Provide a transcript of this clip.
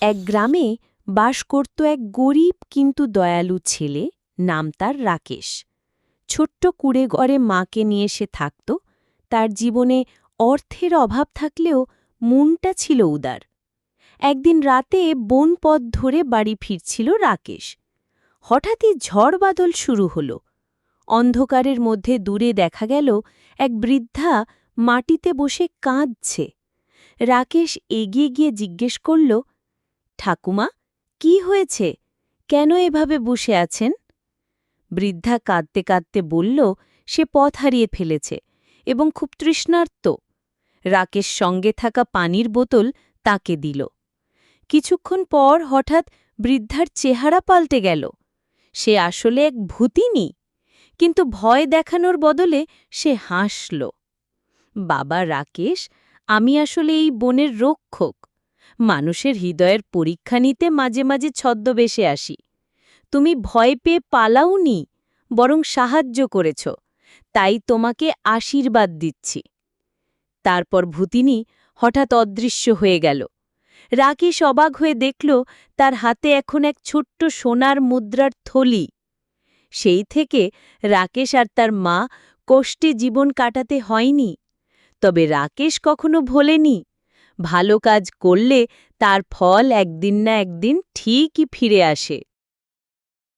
এক গ্রামে বাস করত এক গরিব কিন্তু দয়ালু ছেলে, নাম তার রাকেশ। ছোট্ট কুড়ে ঘরে মাকে নিয়ে সে থাকত, তার জীবনে অর্থের অভাব থাকলেও মনটা ছিল উদার। একদিন রাতে বন পথ ধরে বাড়ি ফিরছিল রাকেশ। হঠাৎই ঝড় বাদল শুরু হল। অন্ধকারের মধ্যে দূরে দেখা গেল এক বৃদ্ধা মাটিতে বসে কাঁদছে। রাকেশ এগিয়ে গিয়ে জিজ্ঞেস করল ঠাকুমা, কি হয়েছে? কেন এভাবে বসে আছেন? বৃদ্ধা কাঁদতে কাঁদতে বলল, সে পথ হারিয়ে ফেলেছে এবং খুব তৃষ্ণার্ত। রাকেশ সঙ্গে থাকা পানির বোতল তাকে দিল। কিছুক্ষণ পর হঠাৎ বৃদ্ধার চেহারা পাল্টে গেল। সে আসলে এক ভূতিনি, কিন্তু ভয় দেখানোর বদলে সে হাসল। বাবা রাকেশ, আমি আসলে এই বনের রক্ষক। মানুষের হৃদয়ের পরীক্ষা নিতে মাঝে মাঝে ছদ্মবেশে আসি। তুমি ভয় পেয়ে পালাওনি, বরং সাহায্য করেছ, তাই তোমাকে আশীর্বাদ দিচ্ছি। তারপর ভূতিনি হঠাৎ অদৃশ্য হয়ে গেল। রাকেশ অবাক হয়ে দেখল তার হাতে এখন এক ছোট্ট সোনার মুদ্রার থলি। সেই থেকে রাকেশ আর তার মা কষ্টে জীবন কাটাতে হয়নি, তবে রাকেশ কখনো ভোলেনি। ভালো কাজ করলে তার ফল একদিন না একদিন ঠিকই ফিরে আসে।